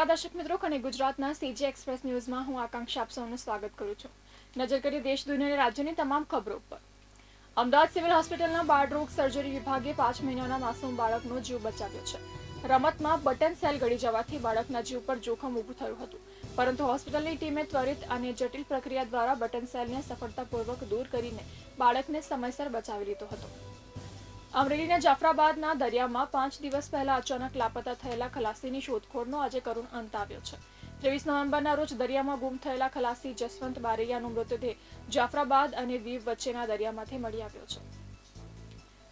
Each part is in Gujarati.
નમસ્કાર દર્શક મિત્રો અને ગુજરાતના સીજી એક્સપ્રેસ ન્યૂઝમાં હું આકાંક્ષા આપ સૌનું સ્વાગત કરું છું. નજર કરીએ દેશ, દુનિયા અને રાજ્યની તમામ ખબરો પર અમદાવાદ સિવિલ હોસ્પિટલના બાળરોગ સર્જરી વિભાગે પાંચ મહિનાના માસૂમ બાળકનો જીવ બચાવ્યો છે. રમતમાં બટન સેલ ગળી જવાથી બાળકના જીવ પર જોખમ ઊભું થયું હતું. પરંતુ હોસ્પિટલની ટીમે ત્વરિત અને જટિલ પ્રક્રિયા દ્વારા બટન સેલને સફળતાપૂર્વક દૂર કરીને બાળકને સમયસર બચાવી લીધો હતો. અમરેલીના જાફરાબાદના દરિયામાં પાંચ દિવસ પહેલા અચાનક લાપતા થયેલા ખલાસીની શોધખોળનો આજે કરુણ અંત આવ્યો છે. ત્રેવીસ નવેમ્બરના રોજ દરિયામાં ગુમ થયેલા ખલાસી જસવંત બારૈયાનો મૃતદેહ જાફરાબાદ અને દીવ વચ્ચેના દરિયામાંથી મળી આવ્યો છે.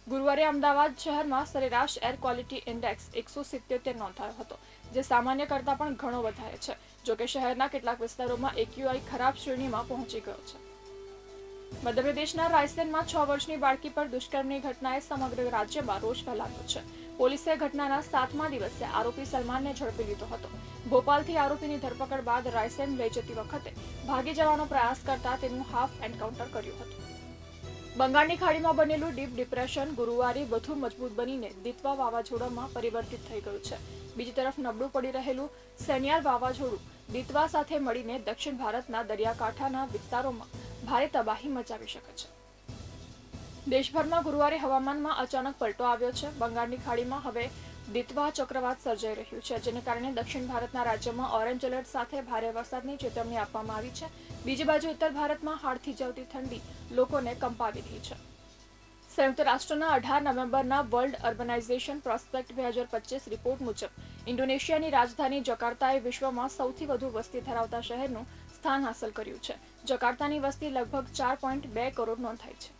ગુરુવારે અમદાવાદ શહેરમાં સરેરાશ એર ક્વોલિટી ઇન્ડેક્સ એકસો સિત્યોતેર નોંધાયો હતો, જે સામાન્ય કરતાં પણ ઘણો વધારે છે, જોકે શહેરના કેટલાક વિસ્તારોમાં એક્યુઆઈ ખરાબ શ્રેણીમાં પહોંચી ગયો છે. મધ્યપ્રદેશના રાયસેનમાં છ વર્ષની બાળકી પર દુષ્કર્મની ઘટનાએ સમગ્ર રાજ્યમાં રોષ ફેલાવ્યો છે. પોલીસે ઘટનાના સાતમા દિવસે આરોપી સલમાનને ઝડપી લીધો હતો. ભોપાલથી આરોપીની ધરપકડ બાદ રાયસેન લઈ જતી વખતે ભાગી જવાનો પ્રયાસ કરતા તેનું હાફ એન્કાઉન્ટર કર્યું હતું. બંગાળની ખાડીમાં બનેલું ડીપ ડિપ્રેશન ગુરુવારે વધુ મજબૂત બનીને દિત્વા વાવાઝોડામાં પરિવર્તિત થઈ ગયું છે. બીજી તરફ નબળું પડી રહેલું સેનિયાર વાવાઝોડું દિત્વા સાથે મળીને દક્ષિણ ભારતના દરિયાકાંઠાના વિસ્તારોમાં ભારે તબાહી મચાવી શકે છે. દેશભરમાં ગુરુવારે હવામાનમાં અચાનક પલટો આવ્યો છે. બંગાળની ખાડીમાં હવે દિતવા ચક્રવાત સર્જાઈ રહ્યું છે, જેને કારણે દક્ષિણ ભારતના રાજ્યોમાં ઓરેન્જ એલર્ટ સાથે ભારે વરસાદની ચેતવણી આપવામાં આવી છે. બીજી બાજુ ઉત્તર ભારતમાં હાડથી જવતી ઠંડી લોકોને કંપાવી રહી છે. સંયુક્ત રાષ્ટ્રના અઢાર નવેમ્બરના વર્લ્ડ અર્બનાઇઝેશન પ્રોસ્પેક્ટ બે હજાર પચીસ રિપોર્ટ મુજબ, ઇન્ડોનેશિયાની રાજધાની જકાર્તાએ વિશ્વમાં સૌથી વધુ વસ્તી ધરાવતા શહેરનું સ્થાન હાંસલ કર્યું છે. જકાર્તાની વસ્તી લગભગ ચાર પોઈન્ટ બે કરોડ નોંધાઈ છે.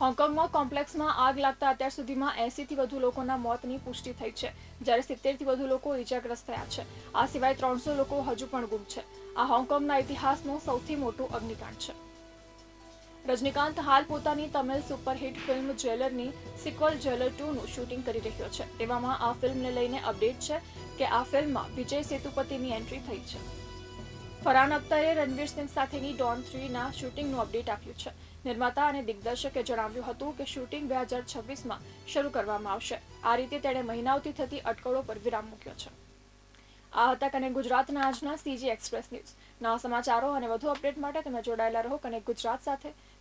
હોંગકોંગમાં કોમ્પ્લેક્સમાં આગ લાગતા અત્યાર સુધીમાં એસીથી વધુ લોકોના મોતની પુષ્ટિ થઈ છે, જ્યારે સિત્તેરથી વધુ લોકો ઇજાગ્રસ્ત થયા છે. આ સિવાય ત્રણસો લોકો હજુ પણ ગુમ છે. આ હોંગકોંગના ઇતિહાસનું સૌથી મોટું અગ્નિકાંડ છે. રજનીકાંત હાલ પોતાની તમિલ સુપરહિટ ફિલ્મ જેલરની સિક્વલ જ્વેલર ટુનું શૂટિંગ કરી રહ્યો છે. તેવામાં આ ફિલ્મને લઈને અપડેટ છે કે આ ફિલ્મમાં વિજય સેતુપતિની એન્ટ્રી થઈ છે. ફરહાન અખ્તરે રણવીર સિંહ સાથેની ડોન થ્રીના શૂટિંગનું અપડેટ આપ્યું છે. નિર્માતા અને દિગ્દર્શકે જણાવ્યું હતું કે શૂટિંગ બે હજાર છવ્વીસમાં શરૂ કરવામાં આવશે. આ રીતે તેણે મહિનાઓથી થતી અટકળો પર વિરામ મૂક્યો છે. આ હતા કને ગુજરાતના આજના સીજી એક્સપ્રેસ ન્યૂઝ નવા સમાચારો અને વધુ અપડેટ માટે તમે જોડાયેલા રહો કને ગુજરાત સાથે.